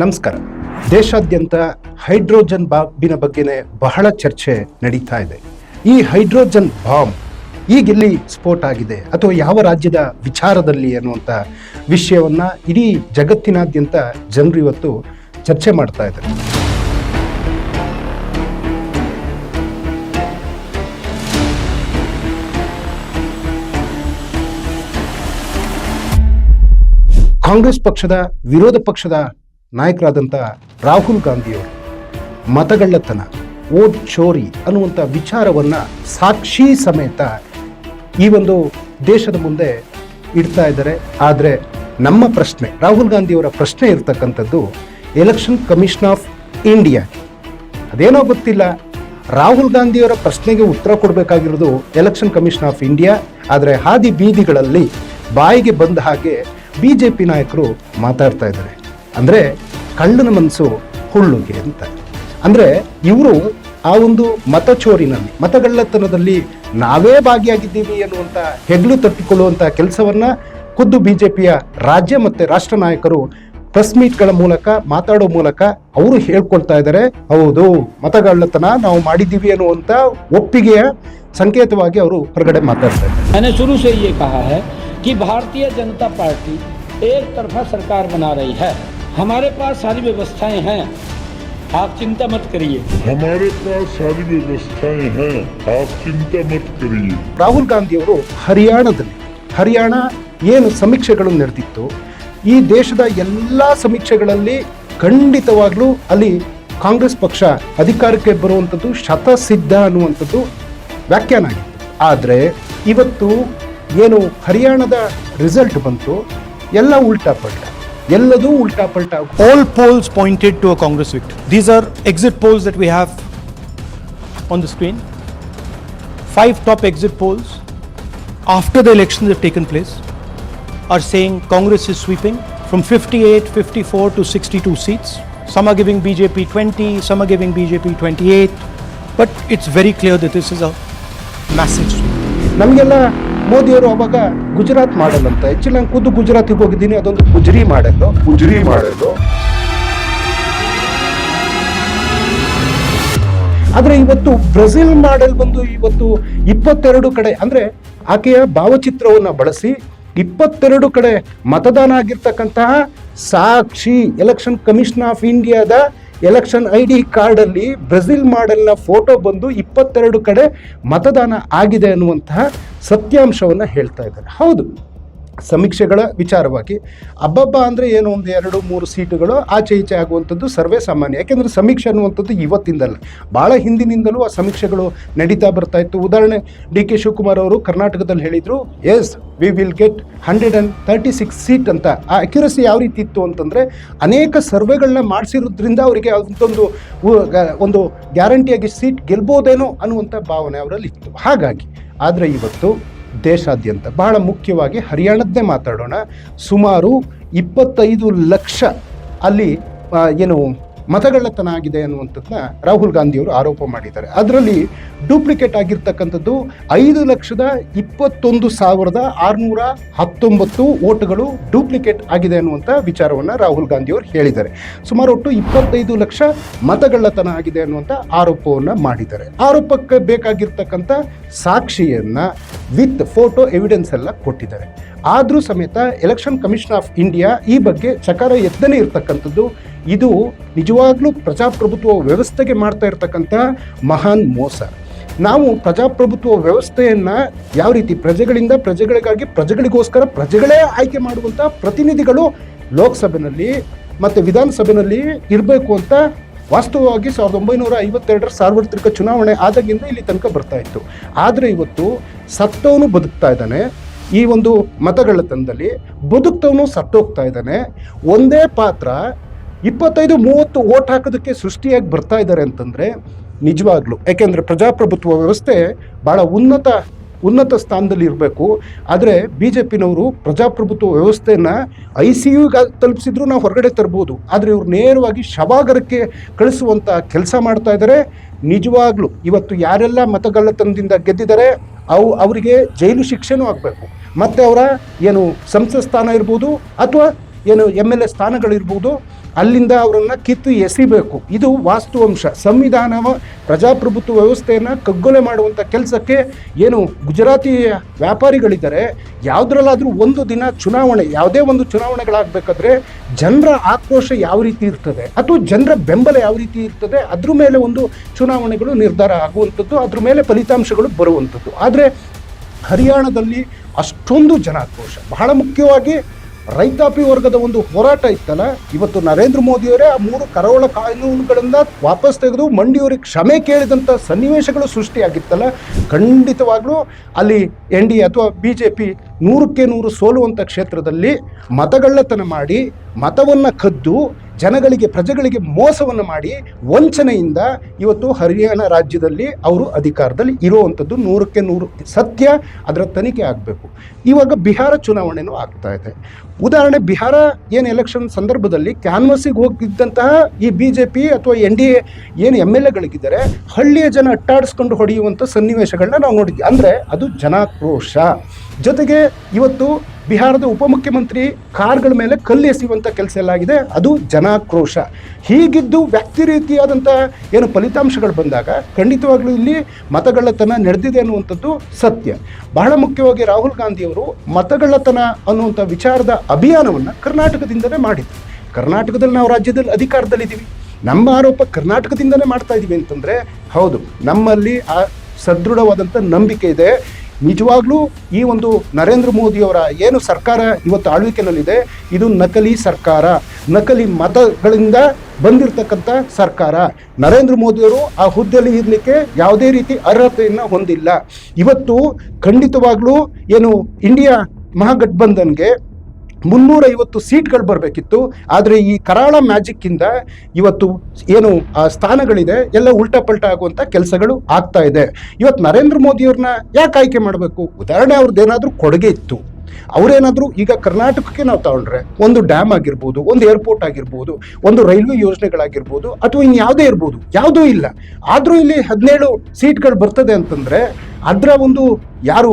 ನಮಸ್ಕಾರ. ದೇಶಾದ್ಯಂತ ಹೈಡ್ರೋಜನ್ ಬಾಂಬಿನ ಬಗ್ಗೆನೇ ಬಹಳ ಚರ್ಚೆ ನಡೀತಾ ಇದೆ. ಈ ಹೈಡ್ರೋಜನ್ ಬಾಂಬ್ ಈಗೆಲ್ಲಿ ಸ್ಫೋಟ ಆಗಿದೆ ಅಥವಾ ಯಾವ ರಾಜ್ಯದ ವಿಚಾರದಲ್ಲಿ ಅನ್ನುವಂಥ ವಿಷಯವನ್ನ ಇಡೀ ಜಗತ್ತಿನಾದ್ಯಂತ ಜನರು ಇವತ್ತು ಚರ್ಚೆ ಮಾಡ್ತಾ ಇದ್ದಾರೆ. ಕಾಂಗ್ರೆಸ್ ಪಕ್ಷದ, ವಿರೋಧ ಪಕ್ಷದ ನಾಯಕರಾದಂಥ ರಾಹುಲ್ ಗಾಂಧಿಯವರು ಮತಗಳ್ಳತನ, ಓಟ್ ಚೋರಿ ಅನ್ನುವಂಥ ವಿಚಾರವನ್ನು ಸಾಕ್ಷಿ ಸಮೇತ ಈ ಒಂದು ದೇಶದ ಮುಂದೆ ಇಡ್ತಾ ಇದ್ದಾರೆ. ಆದರೆ ನಮ್ಮ ಪ್ರಶ್ನೆ, ರಾಹುಲ್ ಗಾಂಧಿಯವರ ಪ್ರಶ್ನೆ ಇರ್ತಕ್ಕಂಥದ್ದು ಎಲೆಕ್ಷನ್ ಕಮಿಷನ್ ಆಫ್ ಇಂಡಿಯಾ. ಅದೇನೋ ಗೊತ್ತಿಲ್ಲ. ರಾಹುಲ್ ಗಾಂಧಿಯವರ ಪ್ರಶ್ನೆಗೆ ಉತ್ತರ ಕೊಡಬೇಕಾಗಿರೋದು ಎಲೆಕ್ಷನ್ ಕಮಿಷನ್ ಆಫ್ ಇಂಡಿಯಾ. ಆದರೆ ಹಾದಿ ಬೀದಿಗಳಲ್ಲಿ ಬಾಯಿಗೆ ಬಂದ ಹಾಗೆ ಬಿ ಜೆ ಪಿ ನಾಯಕರು ಮಾತಾಡ್ತಾ ಇದ್ದಾರೆ. ಅಂದರೆ ಕಳ್ಳನ ಮನಸ್ಸು ಹುಳ್ಳುಗೆ ಅಂತ. ಅಂದರೆ ಇವರು ಆ ಒಂದು ಮತಚೋರಿನಲ್ಲಿ ಮತಗಳ್ಳತನದಲ್ಲಿ ನಾವೇ ಭಾಗಿಯಾಗಿದ್ದೀವಿ ಅನ್ನುವಂಥ ಹೆಗ್ಲು ತಟ್ಟಿಕೊಳ್ಳುವಂಥ ಕೆಲಸವನ್ನು ಖುದ್ದು ಬಿ ಜೆ ಪಿಯ ರಾಜ್ಯ ಮತ್ತು ರಾಷ್ಟ್ರ ನಾಯಕರು ಪ್ರೆಸ್ ಮೀಟ್ಗಳ ಮೂಲಕ, ಮಾತಾಡೋ ಮೂಲಕ ಅವರು ಹೇಳ್ಕೊಳ್ತಾ ಇದ್ದಾರೆ. ಹೌದು, ಮತಗಳ್ಳತನ ನಾವು ಮಾಡಿದ್ದೀವಿ ಅನ್ನುವಂಥ ಒಪ್ಪಿಗೆಯ ಸಂಕೇತವಾಗಿ ಅವರು ಹೊರಗಡೆ ಮಾತಾಡ್ತಾರೆ ಇದ್ದಾರೆ. ನಾನು ಶುರು ಸೇ ಭಾರತೀಯ ಜನತಾ ಪಾರ್ಟಿ ಏಕ ತರಫ ಸರ್ಕಾರ ಬನ್ನ सरकार बना रही है हमारे पास सारी व्यवस्थाएं हैं आप चिंता मत करिए हमारे पास सारी व्यवस्थाएं हैं आप चिंता मत करिए ರಾಹುಲ್ ಗಾಂಧಿಯವರು ಹರಿಯಾಣದಲ್ಲಿ ಹರಿಯಾಣ ಏನು ಸಮೀಕ್ಷೆಗಳು ನಡೆದಿತ್ತು ಈ ದೇಶದ ಎಲ್ಲ ಸಮೀಕ್ಷೆಗಳಲ್ಲಿ ಖಂಡಿತವಾಗ್ಲೂ ಅಲ್ಲಿ ಕಾಂಗ್ರೆಸ್ ಪಕ್ಷ ಅಧಿಕಾರಕ್ಕೆ ಬರುವಂಥದ್ದು ಶತಸಿದ್ಧ ಅನ್ನುವಂಥದ್ದು ವ್ಯಾಖ್ಯಾನ ಆಗಿತ್ತು ಆದರೆ ಇವತ್ತು ಏನು ಹರಿಯಾಣದ ರಿಸಲ್ಟ್ ಬಂತು ಎಲ್ಲ ಉಲ್ಟಾ ಪಲ್ಟ ಎಲ್ಲದೂ ಉಲ್ಟಾ ಪಲ್ಟಾ all polls pointed to a Congress victory. These are exit polls that we have on the screen. Five top exit polls after the elections have taken place are saying Congress is sweeping from 58, 54 to 62 seats. Some are giving BJP 20, some are giving BJP 28. But it's very clear that this is a massive sweep. ನಮಗೆಲ್ಲ ಮೋದಿಯವರು ಅವಾಗ ಗುಜರಾತ್ ಮಾಡಲ್ ಅಂತ ಹೆಚ್ಚು ನಾನು ಖುದ್ದು ಗುಜರಾತಿಗೆ ಹೋಗಿದ್ದೀನಿ ಅದೊಂದು ಗುಜರಿ ಮಾಡಲ್ಲು. ಗುಜರಿ ಮಾಡಲ್ಲು. ಆದರೆ ಇವತ್ತು ಬ್ರೆಜಿಲ್ ಮಾಡೆಲ್ ಬಂದು ಇವತ್ತು ಇಪ್ಪತ್ತೆರಡು ಕಡೆ ಅಂದ್ರೆ ಆಕೆಯ ಭಾವಚಿತ್ರವನ್ನ ಬಳಸಿ ಇಪ್ಪತ್ತೆರಡು ಕಡೆ ಮತದಾನ ಆಗಿರ್ತಕ್ಕಂತಹ ಸಾಕ್ಷಿ ಎಲೆಕ್ಷನ್ ಕಮಿಷನ್ ಆಫ್ ಇಂಡಿಯಾದ ಎಲೆಕ್ಷನ್ ಐ ಡಿ ಕಾರ್ಡಲ್ಲಿ ಬ್ರೆಜಿಲ್ ಮಾಡೆಲ್ನ ಫೋಟೋ ಬಂದು ಇಪ್ಪತ್ತೆರಡು ಕಡೆ ಮತದಾನ ಆಗಿದೆ ಅನ್ನುವಂತಹ ಸತ್ಯಾಂಶವನ್ನು ಹೇಳ್ತಾ ಇದ್ದಾರೆ. ಹೌದು. ಸಮೀಕ್ಷೆಗಳ ವಿಚಾರವಾಗಿ ಅಬ್ಬಬ್ಬ ಅಂದರೆ ಏನು ಒಂದು ಎರಡು ಮೂರು ಸೀಟುಗಳು ಆಚೆ ಈಚೆ ಆಗುವಂಥದ್ದು ಸರ್ವೇ ಸಾಮಾನ್ಯ. ಯಾಕೆಂದರೆ ಸಮೀಕ್ಷೆ ಅನ್ನುವಂಥದ್ದು ಇವತ್ತಿಂದಲ್ಲ. ಭಾಳ ಹಿಂದಿನಿಂದಲೂ ಆ ಸಮೀಕ್ಷೆಗಳು ನಡೀತಾ ಬರ್ತಾ ಇತ್ತು. ಉದಾಹರಣೆ ಡಿ ಕೆ ಶಿವಕುಮಾರ್ ಅವರು ಕರ್ನಾಟಕದಲ್ಲಿ ಹೇಳಿದರು yes we will get hundred and thirty six seat ಅಂತ. ಆ ಅಕ್ಯುರಸಿ ಯಾವ ರೀತಿ ಇತ್ತು ಅಂತಂದರೆ ಅನೇಕ ಸರ್ವೆಗಳನ್ನ ಮಾಡಿಸಿರೋದ್ರಿಂದ ಅವರಿಗೆ ಅದೊಂದು ಒಂದು ಗ್ಯಾರಂಟಿಯಾಗಿ ಸೀಟ್ ಗೆಲ್ಬೋದೇನೋ ಅನ್ನುವಂಥ ಭಾವನೆ ಅವರಲ್ಲಿ ಇತ್ತು ಹಾಗಾಗಿ ಆದರೆ ಇವತ್ತು ದೇಶಾದ್ಯಂತ. ಬಹಳ ಮುಖ್ಯವಾಗಿ ಹರಿಯಾಣದ್ದೇ ಮಾತಾಡೋಣ. ಸುಮಾರು ಇಪ್ಪತ್ತೈದು ಲಕ್ಷ ಅಲ್ಲಿ ಏನು ಮತಗಳ್ಳತನ ಆಗಿದೆ ಅನ್ನುವಂಥದ್ದನ್ನ ರಾಹುಲ್ ಗಾಂಧಿಯವರು ಆರೋಪ ಮಾಡಿದ್ದಾರೆ. ಅದರಲ್ಲಿ ಡೂಪ್ಲಿಕೇಟ್ ಆಗಿರ್ತಕ್ಕಂಥದ್ದು ಐದು ಲಕ್ಷದ ಇಪ್ಪತ್ತೊಂದು ಸಾವಿರದ ಆರುನೂರ ಹತ್ತೊಂಬತ್ತು ಓಟುಗಳು ಡೂಪ್ಲಿಕೇಟ್ ಆಗಿದೆ ಅನ್ನುವಂಥ ವಿಚಾರವನ್ನು ರಾಹುಲ್ ಗಾಂಧಿಯವರು ಹೇಳಿದ್ದಾರೆ. ಸುಮಾರು ಒಟ್ಟು ಇಪ್ಪತ್ತೈದು ಲಕ್ಷ ಮತಗಳ್ಳತನ ಆಗಿದೆ ಅನ್ನುವಂಥ ಆರೋಪವನ್ನು ಮಾಡಿದ್ದಾರೆ. ಆರೋಪಕ್ಕೆ ಬೇಕಾಗಿರ್ತಕ್ಕಂಥ ಸಾಕ್ಷಿಯನ್ನು ವಿತ್ ಫೋಟೋ ಎವಿಡೆನ್ಸ್ ಎಲ್ಲ ಕೊಟ್ಟಿದ್ದಾರೆ. ಆದರೂ ಸಮೇತ ಎಲೆಕ್ಷನ್ ಕಮಿಷನ್ ಆಫ್ ಇಂಡಿಯಾ ಈ ಬಗ್ಗೆ ಚಕಾರ ಎತ್ತನೇ ಇರತಕ್ಕಂಥದ್ದು. ಇದು ನಿಜವಾಗ್ಲೂ ಪ್ರಜಾಪ್ರಭುತ್ವ ವ್ಯವಸ್ಥೆಗೆ ಮಾಡ್ತಾ ಇರತಕ್ಕಂಥ ಮಹಾನ್ ಮೋಸ. ನಾವು ಪ್ರಜಾಪ್ರಭುತ್ವ ವ್ಯವಸ್ಥೆಯನ್ನು ಯಾವ ರೀತಿ ಪ್ರಜೆಗಳಿಂದ ಪ್ರಜೆಗಳಿಗಾಗಿ ಪ್ರಜೆಗಳಿಗೋಸ್ಕರ ಪ್ರಜೆಗಳೇ ಆಯ್ಕೆ ಮಾಡುವಂಥ ಪ್ರತಿನಿಧಿಗಳು ಲೋಕಸಭೆಯಲ್ಲಿ ಮತ್ತು ವಿಧಾನಸಭೆಯಲ್ಲಿ ಇರಬೇಕು ಅಂತ ವಾಸ್ತವವಾಗಿ ಸಾವಿರದ ಒಂಬೈನೂರ ಐವತ್ತೆರಡರ ಸಾರ್ವತ್ರಿಕ ಚುನಾವಣೆ ಆದಾಗಿಂದ ಇಲ್ಲಿ ತನಕ ಬರ್ತಾ ಇತ್ತು. ಆದರೆ ಇವತ್ತು ಸತ್ತವನು ಬದುಕ್ತಾ ಇದ್ದಾನೆ. ಈ ಒಂದು ಮತಗಳತನದಲ್ಲಿ ಬದುಕ್ತವನು ಸತ್ತೋಗ್ತಾ ಇದ್ದಾನೆ. ಒಂದೇ ಪಾತ್ರ ಇಪ್ಪತ್ತೈದು ಮೂವತ್ತು ಓಟ್ ಹಾಕೋದಕ್ಕೆ ಸೃಷ್ಟಿಯಾಗಿ ಬರ್ತಾ ಇದ್ದಾರೆ ಅಂತಂದರೆ ನಿಜವಾಗ್ಲೂ. ಯಾಕೆಂದರೆ ಪ್ರಜಾಪ್ರಭುತ್ವ ವ್ಯವಸ್ಥೆ ಭಾಳ ಉನ್ನತ ಉನ್ನತ ಸ್ಥಾನದಲ್ಲಿ ಇರಬೇಕು. ಆದರೆ ಬಿ ಜೆ ಪಿನವರು ಪ್ರಜಾಪ್ರಭುತ್ವ ವ್ಯವಸ್ಥೆಯನ್ನು ಐ ಸಿ ಯುಗೆ ತಲುಪಿಸಿದ್ರು ನಾವು ಹೊರಗಡೆ ತರ್ಬೋದು. ಆದರೆ ಇವರು ನೇರವಾಗಿ ಶವಾಗರಕ್ಕೆ ಕಳಿಸುವಂಥ ಕೆಲಸ ಮಾಡ್ತಾ ಇದ್ದಾರೆ ನಿಜವಾಗ್ಲೂ ಇವತ್ತು ಯಾರೆಲ್ಲ ಮತಗಳ್ಳತನದಿಂದ ಗೆದ್ದಿದ್ದಾರೆ, ಅವು, ಅವರಿಗೆ ಜೈಲು ಶಿಕ್ಷೆನೂ ಆಗಬೇಕು. ಮತ್ತು ಅವರ ಏನು ಸಂಸತ್ ಸ್ಥಾನ ಇರ್ಬೋದು ಅಥವಾ ಏನು ಎಂ ಎಲ್ ಎ ಸ್ಥಾನಗಳಿರ್ಬೋದು, ಅಲ್ಲಿಂದ ಅವರನ್ನು ಕಿತ್ತು ಎಸಿಬೇಕು. ಇದು ವಾಸ್ತುವಂಶ. ಸಂವಿಧಾನವ ಪ್ರಜಾಪ್ರಭುತ್ವ ವ್ಯವಸ್ಥೆಯನ್ನು ಕಗ್ಗೊಲೆ ಮಾಡುವಂಥ ಕೆಲಸಕ್ಕೆ ಏನು ಗುಜರಾತಿ ವ್ಯಾಪಾರಿಗಳಿದ್ದಾರೆ, ಯಾವುದ್ರಲ್ಲಾದರೂ ಒಂದು ದಿನ ಚುನಾವಣೆ, ಯಾವುದೇ ಒಂದು ಚುನಾವಣೆಗಳಾಗಬೇಕಾದ್ರೆ ಜನರ ಆಕ್ರೋಶ ಯಾವ ರೀತಿ ಇರ್ತದೆ, ಅಥವಾ ಜನರ ಬೆಂಬಲ ಯಾವ ರೀತಿ ಇರ್ತದೆ, ಅದ್ರ ಮೇಲೆ ಒಂದು ಚುನಾವಣೆಗಳು ನಿರ್ಧಾರ ಆಗುವಂಥದ್ದು, ಅದ್ರ ಮೇಲೆ ಫಲಿತಾಂಶಗಳು ಬರುವಂಥದ್ದು. ಆದರೆ ಹರಿಯಾಣದಲ್ಲಿ ಅಷ್ಟೊಂದು ಜನಾಕ್ರೋಶ. ಬಹಳ ಮುಖ್ಯವಾಗಿ ರೈತಾಪಿ ವರ್ಗದ ಒಂದು ಹೋರಾಟ ಇತ್ತಲ್ಲ, ಇವತ್ತು ನರೇಂದ್ರ ಮೋದಿಯವರೇ ಆ ಮೂರು ಕರಾವಳ ಕಾನೂನುಗಳಿಂದ ವಾಪಸ್ ತೆಗೆದು ಮಂಡಿಯವರಿಗೆ ಕ್ಷಮೆ ಕೇಳಿದಂಥ ಸನ್ನಿವೇಶಗಳು ಸೃಷ್ಟಿಯಾಗಿತ್ತಲ್ಲ, ಖಂಡಿತವಾಗಲೂ ಅಲ್ಲಿ ಎನ್ ಡಿ ಅಥವಾ ಬಿ ಜೆ ಪಿ ನೂರಕ್ಕೆ ನೂರು ಸೋಲುವಂಥ ಕ್ಷೇತ್ರದಲ್ಲಿ ಮತಗಳ್ಳತನ ಮಾಡಿ ಮತವನ್ನು ಕದ್ದು ಜನಗಳಿಗೆ, ಪ್ರಜೆಗಳಿಗೆ ಮೋಸವನ್ನು ಮಾಡಿ ವಂಚನೆಯಿಂದ ಇವತ್ತು ಹರಿಯಾಣ ರಾಜ್ಯದಲ್ಲಿ ಅವರು ಅಧಿಕಾರದಲ್ಲಿ ಇರುವಂಥದ್ದು ನೂರಕ್ಕೆ ನೂರು ಸತ್ಯ ಅದರ ತನಿಖೆ ಆಗಬೇಕು. ಇವಾಗ ಬಿಹಾರ ಚುನಾವಣೆನೂ ಆಗ್ತಾ ಇದೆ. ಉದಾಹರಣೆ, ಬಿಹಾರ ಏನು ಎಲೆಕ್ಷನ್ ಸಂದರ್ಭದಲ್ಲಿ ಕ್ಯಾನ್ವಸಿಗೆ ಹೋಗಿದ್ದಂತಹ ಈ ಬಿ ಜೆ ಪಿ ಅಥವಾ ಎನ್ ಡಿ ಎ ಏನು ಎಂ ಎಲ್ ಎಗಳಿಗಿದ್ದಾರೆ ಹಳ್ಳಿಯ ಜನ ಅಟ್ಟಾಡಿಸ್ಕೊಂಡು ಹೊಡೆಯುವಂಥ ಸನ್ನಿವೇಶಗಳನ್ನ ನಾವು ನೋಡಿದ್ವಿ. ಅಂದರೆ ಅದು ಜನಾಕ್ರೋಶ. ಜೊತೆಗೆ ಇವತ್ತು ಬಿಹಾರದ ಉಪಮುಖ್ಯಮಂತ್ರಿ ಕಾರ್ಗಳ ಮೇಲೆ ಕಲ್ಲು ಎಸೆಯುವಂಥ ಕೆಲಸ ಎಲ್ಲ ಆಗಿದೆ. ಅದು ಜನಾಕ್ರೋಶ. ಹೀಗಿದ್ದು ವ್ಯಕ್ತಿ ರೀತಿಯಾದಂಥ ಏನು ಫಲಿತಾಂಶಗಳು ಬಂದಾಗ ಖಂಡಿತವಾಗಲೂ ಇಲ್ಲಿ ಮತಗಳ್ಳತನ ನಡೆದಿದೆ ಅನ್ನುವಂಥದ್ದು ಸತ್ಯ. ಬಹಳ ಮುಖ್ಯವಾಗಿ ರಾಹುಲ್ ಗಾಂಧಿಯವರು ಮತಗಳ್ಳತನ ಅನ್ನುವಂಥ ವಿಚಾರದ ಅಭಿಯಾನವನ್ನು ಕರ್ನಾಟಕದಿಂದಲೇ ಮಾಡಿದ್ರು. ಕರ್ನಾಟಕದಲ್ಲಿ ನಾವು ರಾಜ್ಯದಲ್ಲಿ ಅಧಿಕಾರದಲ್ಲಿದ್ದೀವಿ. ನಮ್ಮ ಆರೋಪ ಕರ್ನಾಟಕದಿಂದಲೇ ಮಾಡ್ತಾ ಇದ್ದೀವಿ ಅಂತಂದರೆ ಹೌದು, ನಮ್ಮಲ್ಲಿ ಆ ಸದೃಢವಾದಂಥ ನಂಬಿಕೆ ಇದೆ. ನಿಜವಾಗ್ಲೂ ಈ ಒಂದು ನರೇಂದ್ರ ಮೋದಿಯವರ ಏನು ಸರ್ಕಾರ ಇವತ್ತು ಆಳ್ವಿಕೆಯಲ್ಲಿದೆ, ಇದು ನಕಲಿ ಸರ್ಕಾರ. ನಕಲಿ ಮತಗಳಿಂದ ಬಂದಿರತಕ್ಕಂಥ ಸರ್ಕಾರ. ನರೇಂದ್ರ ಮೋದಿಯವರು ಆ ಹುದ್ದೆಯಲ್ಲಿ ಇರಲಿಕ್ಕೆ ಯಾವುದೇ ರೀತಿ ಅರ್ಹತೆಯನ್ನು ಹೊಂದಿಲ್ಲ. ಇವತ್ತು ಖಂಡಿತವಾಗ್ಲೂ ಏನು ಇಂಡಿಯಾ ಮಹಾಗಠಬಂಧನ್ಗೆ ಮುನ್ನೂರೈವತ್ತು ಸೀಟ್ಗಳು ಬರಬೇಕಿತ್ತು. ಆದರೆ ಈ ಕರಾಳ ಮ್ಯಾಜಿಕ್ಕಿಂದ ಇವತ್ತು ಏನು, ಆ, ಸ್ಥಾನಗಳಿದೆ. ಎಲ್ಲ ಉಲ್ಟಾ ಪಲ್ಟಾ ಆಗುವಂಥ ಕೆಲಸಗಳು ಆಗ್ತಾ ಇದೆ. ಇವತ್ತು ನರೇಂದ್ರ ಮೋದಿಯವ್ರನ್ನ ಯಾಕೆ ಆಯ್ಕೆ ಮಾಡಬೇಕು? ಉದಾಹರಣೆ ಅವ್ರದ್ದೇನಾದರೂ ಕೊಡುಗೆ ಇತ್ತು. ಅವರೇನಾದರೂ ಈಗ ಕರ್ನಾಟಕಕ್ಕೆ ನಾವು ತಗೊಂಡ್ರೆ ಒಂದು ಡ್ಯಾಮ್ ಆಗಿರ್ಬೋದು, ಒಂದು ಏರ್ಪೋರ್ಟ್ ಆಗಿರ್ಬೋದು, ಒಂದು ರೈಲ್ವೆ ಯೋಜನೆಗಳಾಗಿರ್ಬೋದು, ಅಥವಾ ಇನ್ಯಾವುದೇ ಇರ್ಬೋದು, ಯಾವುದೂ ಇಲ್ಲ. ಆದರೂ ಇಲ್ಲಿ ಹದಿನೇಳು ಸೀಟ್ಗಳು ಬರ್ತದೆ ಅಂತಂದರೆ ಅದರ ಒಂದು ಯಾರು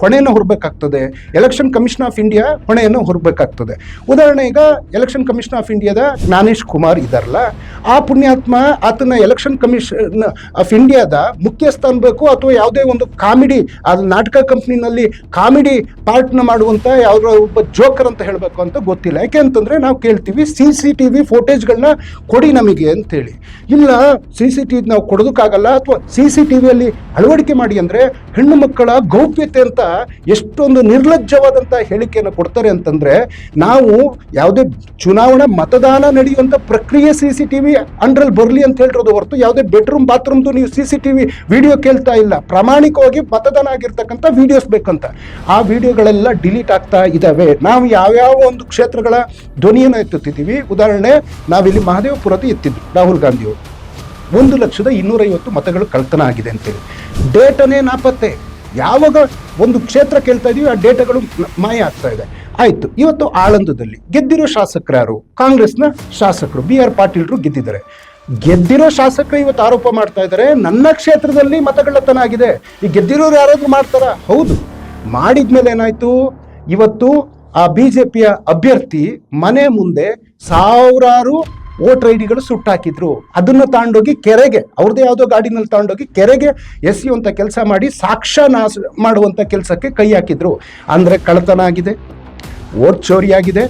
ಹೊಣೆಯನ್ನು ಹೊರಬೇಕಾಗ್ತದೆ. ಎಲೆಕ್ಷನ್ ಕಮಿಷನ್ ಆಫ್ ಇಂಡಿಯಾ ಹೊಣೆಯನ್ನು ಹೊರಬೇಕಾಗ್ತದೆ. ಉದಾಹರಣೆ ಈಗ ಎಲೆಕ್ಷನ್ ಕಮಿಷನ್ ಆಫ್ ಇಂಡಿಯಾದ ಜ್ಞಾನೇಶ್ ಕುಮಾರ್ ಇದ್ದಾರಲ್ಲ ಆ ಪುಣ್ಯಾತ್ಮ ಆತನ ಎಲೆಕ್ಷನ್ ಕಮಿಷನ್ ಆಫ್ ಇಂಡಿಯಾದ ಮುಖ್ಯಸ್ಥ ಅನ್ಬೇಕು ಅಥವಾ ಯಾವುದೇ ಒಂದು ಕಾಮಿಡಿ ಅದು ನಾಟಕ ಕಂಪ್ನಿನಲ್ಲಿ ಕಾಮಿಡಿ ಪಾರ್ಟ್ನ ಮಾಡುವಂಥ ಯಾವುದೋ ಒಬ್ಬ ಜೋಕರ್ ಅಂತ ಹೇಳಬೇಕು ಅಂತ ಗೊತ್ತಿಲ್ಲ. ಯಾಕೆ ಅಂತಂದರೆ ನಾವು ಕೇಳ್ತೀವಿ ಸಿ ಸಿ ಟಿ ವಿ ಫೋಟೇಜ್ಗಳನ್ನ ಕೊಡಿ ನಮಗೆ ಅಂತೇಳಿ. ಇಲ್ಲ ಸಿ ಸಿ ಟಿ ನಾವು ಕೊಡೋದಕ್ಕಾಗಲ್ಲ ಅಥವಾ ಸಿ ಸಿ ಟಿ ವಿಯಲ್ಲಿ ಅಳವಡಿಕೆ ಮಾಡಿ ಅಂದರೆ ಹೆಣ್ಣು ಮಕ್ಕಳ ಗೌಪ್ಯತೆ ಅಂತ ಎಷ್ಟೊಂದು ನಿರ್ಲಜ್ಜವಾದಂಥ ಹೇಳಿಕೆಯನ್ನು ಕೊಡ್ತಾರೆ ಅಂತಂದರೆ ನಾವು ಯಾವುದೇ ಚುನಾವಣಾ ಮತದಾನ ನಡೆಯುವಂಥ ಪ್ರಕ್ರಿಯೆ ಸಿ ಸಿ ಟಿ ವಿ ಅಂಡ್ರಲ್ಲಿ ಬರಲಿ ಅಂತ ಹೇಳಿರೋದು ಹೊರತು ಯಾವುದೇ ಬೆಡ್ರೂಮ್, ಬಾತ್ರೂಮ್ದು ನೀವು C C T V video ಕೇಳ್ತಾ ಇಲ್ಲ. ಪ್ರಾಮಾಣಿಕವಾಗಿ ಮತದಾನ ಆಗಿರ್ತಕ್ಕಂಥ ವಿಡಿಯೋಸ್ ಬೇಕಂತ. ಆ ವಿಡಿಯೋಗಳೆಲ್ಲ ಡಿಲೀಟ್ ಆಗ್ತಾ ಇದ್ದಾವೆ ನಾವು ಯಾವ್ಯಾವ ಒಂದು ಕ್ಷೇತ್ರಗಳ ಧ್ವನಿಯನ್ನು ಎತ್ತುತ್ತಿದ್ದೀವಿ? ಉದಾಹರಣೆ, ನಾವಿಲ್ಲಿ ಮಹದೇವಪುರದ ಎತ್ತಿದ್ವಿ ರಾಹುಲ್ ಗಾಂಧಿಯವರು. ಒಂದು ಲಕ್ಷದ ಇನ್ನೂರೈವತ್ತು ಮತಗಳು ಕಳ್ತನ ಆಗಿದೆ ಅಂತೇಳಿ. ಡೇಟನೇ ನಾಪತ್ತೆ. ಯಾವಾಗ ಒಂದು ಕ್ಷೇತ್ರ ಕೇಳ್ತಾ ಇದೀವಿ ಆ ಡೇಟಾಗಳು ಮಾಯ ಆಗ್ತಾ ಇದೆ. ಆಯಿತು, ಇವತ್ತು ಆಳಂದದಲ್ಲಿ ಗೆದ್ದಿರೋ ಶಾಸಕರಾರು, ಕಾಂಗ್ರೆಸ್ನ ಶಾಸಕರು, ಬಿ ಆರ್ ಪಾಟೀಲ್ರು ಗೆದ್ದಿದ್ದಾರೆ. ಗೆದ್ದಿರೋ ಶಾಸಕರು ಇವತ್ತು ಆರೋಪ ಮಾಡ್ತಾ ಇದ್ದಾರೆ, ನನ್ನ ಕ್ಷೇತ್ರದಲ್ಲಿ ಮತಗಳತನ ಆಗಿದೆ. ಈ ಗೆದ್ದಿರೋರು ಯಾರಾದ್ರೂ ಮಾಡ್ತಾರಾ? ಹೌದು. ಮಾಡಿದ್ಮೇಲೆ ಏನಾಯ್ತು? ಇವತ್ತು ಆ ಬಿ ಜೆ ಪಿಯ ಅಭ್ಯರ್ಥಿ ಮನೆ ಮುಂದೆ ಸಾವಿರಾರು ವೋಟರ್ ಐ ಡಿಗಳು ಸುಟ್ಟಾಕಿದ್ರು ಅದನ್ನು ತಗೊಂಡೋಗಿ ಕೆರೆಗೆ, ಅವ್ರದ್ದೇ ಯಾವುದೋ ಗಾಡಿನಲ್ಲಿ ತಗೊಂಡೋಗಿ ಕೆರೆಗೆ ಎಸೆಯುವಂಥ ಕೆಲಸ ಮಾಡಿ ಸಾಕ್ಷ್ಯ ನಾಶ ಮಾಡುವಂಥ ಕೆಲಸಕ್ಕೆ ಕೈ ಹಾಕಿದ್ರು. ಅಂದರೆ ಕಳ್ಳತನ ಆಗಿದೆ ವೋಟ್ ಚೋರಿಯಾಗಿದೆ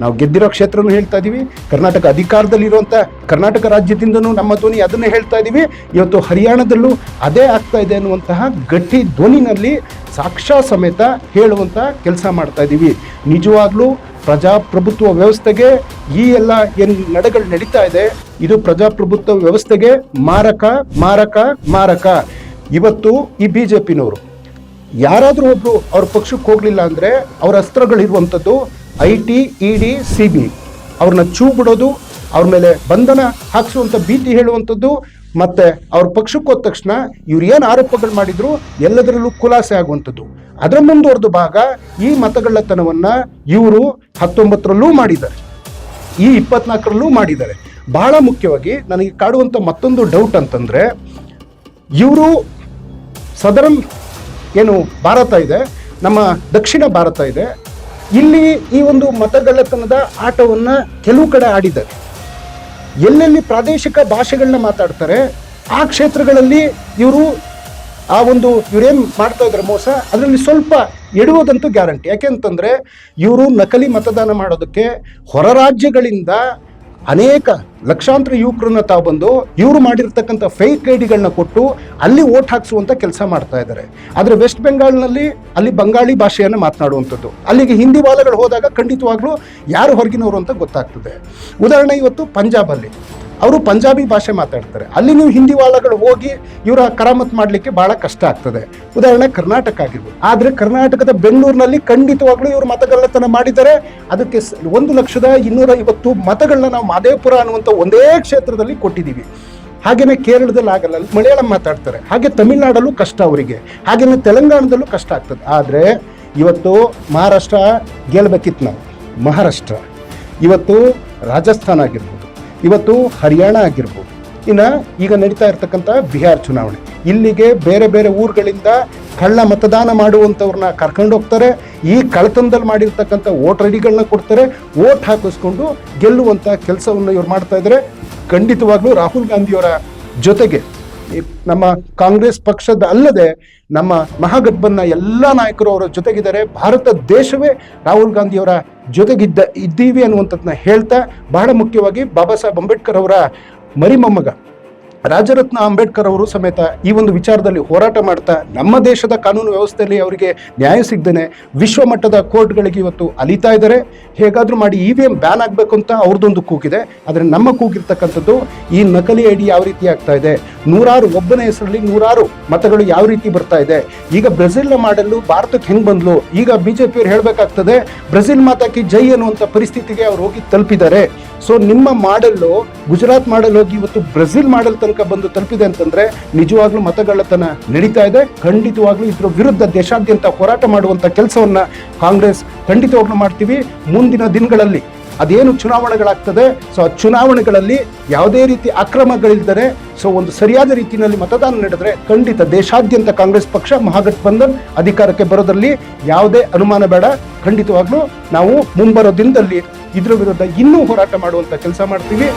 ನಾವು ಗೆದ್ದಿರೋ ಕ್ಷೇತ್ರನೂ ಹೇಳ್ತಾ ಇದ್ದೀವಿ ಕರ್ನಾಟಕ ಅಧಿಕಾರದಲ್ಲಿರುವಂಥ ಕರ್ನಾಟಕ ರಾಜ್ಯದಿಂದನೂ ನಮ್ಮ ಧ್ವನಿ ಅದನ್ನು ಹೇಳ್ತಾ ಇದ್ದೀವಿ ಇವತ್ತು ಹರಿಯಾಣದಲ್ಲೂ ಅದೇ ಆಗ್ತಾ ಇದೆ ಅನ್ನುವಂತಹ ಗಟ್ಟಿ ಧ್ವನಿನಲ್ಲಿ ಸಾಕ್ಷಾ ಸಮೇತ ಹೇಳುವಂಥ ಕೆಲಸ ಮಾಡ್ತಾ ಇದ್ದೀವಿ ನಿಜವಾಗ್ಲೂ ಪ್ರಜಾಪ್ರಭುತ್ವ ವ್ಯವಸ್ಥೆಗೆ ಈ ಎಲ್ಲ ಏನು ನಡೆಗಳು ನಡೀತಾ ಇದೆ, ಇದು ಪ್ರಜಾಪ್ರಭುತ್ವ ವ್ಯವಸ್ಥೆಗೆ ಮಾರಕ ಮಾರಕ ಮಾರಕ. ಇವತ್ತು ಈ ಬಿ ಜೆ ಪಿನವರು ಯಾರಾದರೂ ಒಬ್ಬರು ಅವ್ರ ಪಕ್ಷಕ್ಕೆ ಹೋಗಲಿಲ್ಲ ಅಂದರೆ ಅವ್ರ ಅಸ್ತ್ರಗಳಿರುವಂಥದ್ದು I T, E D, C B. ಅವ್ರನ್ನ ಚೂ ಬಿಡೋದು ಅವ್ರ ಮೇಲೆ ಬಂಧನ ಹಾಕಿಸುವಂಥ ಭೀತಿ ಹೇಳುವಂಥದ್ದು, ಮತ್ತೆ ಅವ್ರ ಪಕ್ಷಕ್ಕೆ ಹೋದ ತಕ್ಷಣ ಇವ್ರು ಏನು ಆರೋಪಗಳು ಮಾಡಿದ್ರು ಎಲ್ಲದರಲ್ಲೂ ಖುಲಾಸೆ ಆಗುವಂಥದ್ದು. ಅದರ ಮುಂದುವರೆದ ಭಾಗ ಈ ಮತಗಳ್ಳತನವನ್ನು ಇವರು ಹತ್ತೊಂಬತ್ತರಲ್ಲೂ ಮಾಡಿದ್ದಾರೆ. ಈ ಇಪ್ಪತ್ನಾಲ್ಕರಲ್ಲೂ ಮಾಡಿದ್ದಾರೆ. ಬಹಳ ಮುಖ್ಯವಾಗಿ ನನಗೆ ಕಾಡುವಂಥ ಮತ್ತೊಂದು ಡೌಟ್ ಅಂತಂದರೆ, ಇವರು ಸದರಂ ಏನು ಭಾರತ ಇದೆ, ನಮ್ಮ ದಕ್ಷಿಣ ಭಾರತ ಇದೆ ಇಲ್ಲಿ ಈ ಒಂದು ಮತಗಳ್ಳತನದ ಆಟವನ್ನು ಕೆಲವು ಕಡೆ ಆಡಿದ್ದಾರೆ. ಎಲ್ಲೆಲ್ಲಿ ಪ್ರಾದೇಶಿಕ ಭಾಷೆಗಳನ್ನ ಮಾತಾಡ್ತಾರೆ, ಆ ಕ್ಷೇತ್ರಗಳಲ್ಲಿ ಇವರು ಆ ಒಂದು ಇವರೇನು ಮಾಡ್ತಾ ಇದ್ದಾರೆ ಮೋಸ, ಅದರಲ್ಲಿ ಸ್ವಲ್ಪ ಎಡುವುದಂತೂ ಗ್ಯಾರಂಟಿ. ಯಾಕೆಂತಂದ್ರೆ ಇವರು ನಕಲಿ ಮತದಾನ ಮಾಡೋದಕ್ಕೆ ಹೊರ ರಾಜ್ಯಗಳಿಂದ ಅನೇಕ ಲಕ್ಷಾಂತರ ಯುವಕರನ್ನ ತಾವು ಬಂದು ಇವರು ಮಾಡಿರ್ತಕ್ಕಂಥ ಫೇಕ್ ಐಡಿಗಳನ್ನ ಕೊಟ್ಟು ಅಲ್ಲಿ ಓಟ್ ಹಾಕಿಸುವಂತ ಕೆಲಸ ಮಾಡ್ತಾ ಇದ್ದಾರೆ. ಆದರೆ ವೆಸ್ಟ್ ಬೆಂಗಾಲ್ನಲ್ಲಿ ಅಲ್ಲಿ ಬಂಗಾಳಿ ಭಾಷೆಯನ್ನು ಮಾತನಾಡುವಂಥದ್ದು. ಅಲ್ಲಿಗೆ ಹಿಂದಿ ಬಾಲಗಳು ಹೋದಾಗ ಖಂಡಿತವಾಗ್ಲೂ ಯಾರು ಹೊರಗಿನವರು ಅಂತ ಗೊತ್ತಾಗ್ತದೆ. ಉದಾಹರಣೆ ಇವತ್ತು ಪಂಜಾಬಲ್ಲಿ ಅವರು ಪಂಜಾಬಿ ಭಾಷೆ ಮಾತಾಡ್ತಾರೆ. ಅಲ್ಲಿ ನೀವು ಹಿಂದಿ ವಾಳಗಳು ಹೋಗಿ ಇವರ ಕರಾಮತ್ ಮಾಡಲಿಕ್ಕೆ ಬಹಳ ಕಷ್ಟ ಆಗ್ತದೆ. ಉದಾಹರಣೆ ಕರ್ನಾಟಕ ಆಗಿರ್ಬೋದು. ಆದರೆ ಕರ್ನಾಟಕದ ಬೆಂಗಳೂರಿನಲ್ಲಿ ಖಂಡಿತವಾಗ್ಲೂ ಇವರು ಮತಗಳ್ಳತನ ಮಾಡಿದ್ದಾರೆ. ಅದಕ್ಕೆ ಒಂದು ಲಕ್ಷದ ಇನ್ನೂರ ಐವತ್ತು ಮತಗಳನ್ನ ನಾವು ಮಾದೇಪುರ ಅನ್ನುವಂಥ ಒಂದೇ ಕ್ಷೇತ್ರದಲ್ಲಿ ಕೊಟ್ಟಿದ್ದೀವಿ. ಹಾಗೇನೆ ಕೇರಳದಲ್ಲಿ ಆಗಲ್ಲ ಮಲಯಾಳಂ ಮಾತಾಡ್ತಾರೆ. ಹಾಗೆ ತಮಿಳ್ನಾಡಲ್ಲೂ ಕಷ್ಟ ಅವರಿಗೆ. ಹಾಗೇನೆ ತೆಲಂಗಾಣದಲ್ಲೂ ಕಷ್ಟ ಆಗ್ತದೆ. ಆದರೆ ಇವತ್ತು ಮಹಾರಾಷ್ಟ್ರ ಗೆಲ್ಬೇಕಿತ್ತು ನಾವು. ಮಹಾರಾಷ್ಟ್ರ. ಇವತ್ತು ರಾಜಸ್ಥಾನ ಆಗಿರ್ಬೋದು. ಇವತ್ತು ಹರಿಯಾಣ ಆಗಿರ್ಬೋದು. ಇನ್ನು ಈಗ ನಡೀತಾ ಇರ್ತಕ್ಕಂಥ ಬಿಹಾರ್ ಚುನಾವಣೆ. ಇಲ್ಲಿಗೆ ಬೇರೆ ಬೇರೆ ಊರುಗಳಿಂದ ಕಳ್ಳ ಮತದಾನ ಮಾಡುವಂಥವ್ರನ್ನ ಕರ್ಕೊಂಡು ಹೋಗ್ತಾರೆ. ಈ ಕಳತನದಲ್ಲಿ ಮಾಡಿರ್ತಕ್ಕಂಥ ವೋಟ್ ಐಡಿಗಳನ್ನ ಕೊಡ್ತಾರೆ. ವೋಟ್ ಹಾಕಿಸ್ಕೊಂಡು ಗೆಲ್ಲುವಂಥ ಕೆಲಸವನ್ನು ಇವ್ರು ಮಾಡ್ತಾ ಇದ್ದಾರೆ ಖಂಡಿತವಾಗ್ಲೂ ರಾಹುಲ್ ಗಾಂಧಿಯವರ ಜೊತೆಗೆ ನಮ್ಮ ಕಾಂಗ್ರೆಸ್ ಪಕ್ಷದ ಅಲ್ಲದೆ ನಮ್ಮ ಮಹಾಗಠಬಂಧನ ಎಲ್ಲ ನಾಯಕರು ಅವರ ಜೊತೆಗಿದ್ದಾರೆ. ಭಾರತ ದೇಶವೇ ರಾಹುಲ್ ಗಾಂಧಿಯವರ ಜೊತೆಗಿದ್ದ ಇದ್ದೀವಿ ಅನ್ನುವಂಥದ್ದನ್ನ ಹೇಳ್ತಾ ಬಹಳ ಮುಖ್ಯವಾಗಿ ಬಾಬಾ ಸಾಹೇಬ್ ಅಂಬೇಡ್ಕರ್ ಅವರ ಮರಿಮೊಮ್ಮಗ ರಾಜರತ್ನ ಅಂಬೇಡ್ಕರ್ ಅವರು ಸಮೇತ ಈ ಒಂದು ವಿಚಾರದಲ್ಲಿ ಹೋರಾಟ ಮಾಡ್ತಾ ನಮ್ಮ ದೇಶದ ಕಾನೂನು ವ್ಯವಸ್ಥೆಯಲ್ಲಿ ಅವರಿಗೆ ನ್ಯಾಯ ಸಿಗ್ದೇನೆ ವಿಶ್ವ ಮಟ್ಟದ ಕೋರ್ಟ್ಗಳಿಗೆ ಇವತ್ತು ಅಲಿತಾ ಇದ್ದಾರೆ. ಹೇಗಾದರೂ ಮಾಡಿ ಇ ವಿ ಎಂ ಬ್ಯಾನ್ ಆಗಬೇಕು ಅಂತ ಅವ್ರದ್ದೊಂದು ಕೂಗಿದೆ. ಆದರೆ ನಮ್ಮ ಕೂಗಿರ್ತಕ್ಕಂಥದ್ದು ಈ ನಕಲಿ ಐ ಡಿ ಯಾವ ರೀತಿ ಆಗ್ತಾ ಇದೆ? ನೂರಾರು ಒಬ್ಬನ ಹೆಸರಲ್ಲಿ ನೂರಾರು ಮತಗಳು ಯಾವ ರೀತಿ ಬರ್ತಾ ಇದೆ? ಈಗ ಬ್ರೆಜಿಲ್ನ ಮಾಡಲು ಭಾರತಕ್ಕೆ ಹೆಂಗೆ ಬಂದ್ಲು? ಈಗ ಬಿ ಜೆ ಪಿಯವರು ಹೇಳಬೇಕಾಗ್ತದೆ, ಬ್ರೆಜಿಲ್ ಮಾತಾಕಿ ಜೈ ಅನ್ನುವಂಥ ಪರಿಸ್ಥಿತಿಗೆ ಅವ್ರು ಹೋಗಿ ತಲುಪಿದ್ದಾರೆ. ಸೊ ನಿಮ್ಮ ಮಾಡಲ್ಲು, ಗುಜರಾತ್ ಮಾಡಲ್ ಹೋಗಿ ಇವತ್ತು ಬ್ರೆಜಿಲ್ ಮಾಡಲ್ ತನಕ ಬಂದು ತಲುಪಿದೆ ಅಂತಂದ್ರೆ ನಿಜವಾಗ್ಲೂ ಮತಗಳ್ಳತನ ನಡೀತಾ ಇದೆ. ಖಂಡಿತವಾಗ್ಲೂ ಇದ್ರ ವಿರುದ್ಧ ದೇಶಾದ್ಯಂತ ಹೋರಾಟ ಮಾಡುವಂತ ಕೆಲಸವನ್ನ ಕಾಂಗ್ರೆಸ್ ಖಂಡಿತವಾಗ್ಲೂ ಮಾಡ್ತೀವಿ. ಮುಂದಿನ ದಿನಗಳಲ್ಲಿ ಅದೇನು ಚುನಾವಣೆಗಳಾಗ್ತದೆ, ಸೊ ಆ ಚುನಾವಣೆಗಳಲ್ಲಿ ಯಾವುದೇ ರೀತಿ ಅಕ್ರಮಗಳಿದ್ದರೆ ಸೊ ಒಂದು ಸರಿಯಾದ ರೀತಿಯಲ್ಲಿ ಮತದಾನ ನಡೆದರೆ ಖಂಡಿತ ದೇಶಾದ್ಯಂತ ಕಾಂಗ್ರೆಸ್ ಪಕ್ಷ ಮಹಾಗಠಬಂಧನ್ ಅಧಿಕಾರಕ್ಕೆ ಬರೋದ್ರಲ್ಲಿ ಯಾವುದೇ ಅನುಮಾನ ಬೇಡ. ಖಂಡಿತವಾಗ್ಲೂ ನಾವು ಮುಂಬರೋ ದಿನದಲ್ಲಿ ಇದ್ರ ವಿರುದ್ಧ ಇನ್ನೂ ಹೋರಾಟ ಮಾಡುವಂಥ ಕೆಲಸ ಮಾಡ್ತೀವಿ.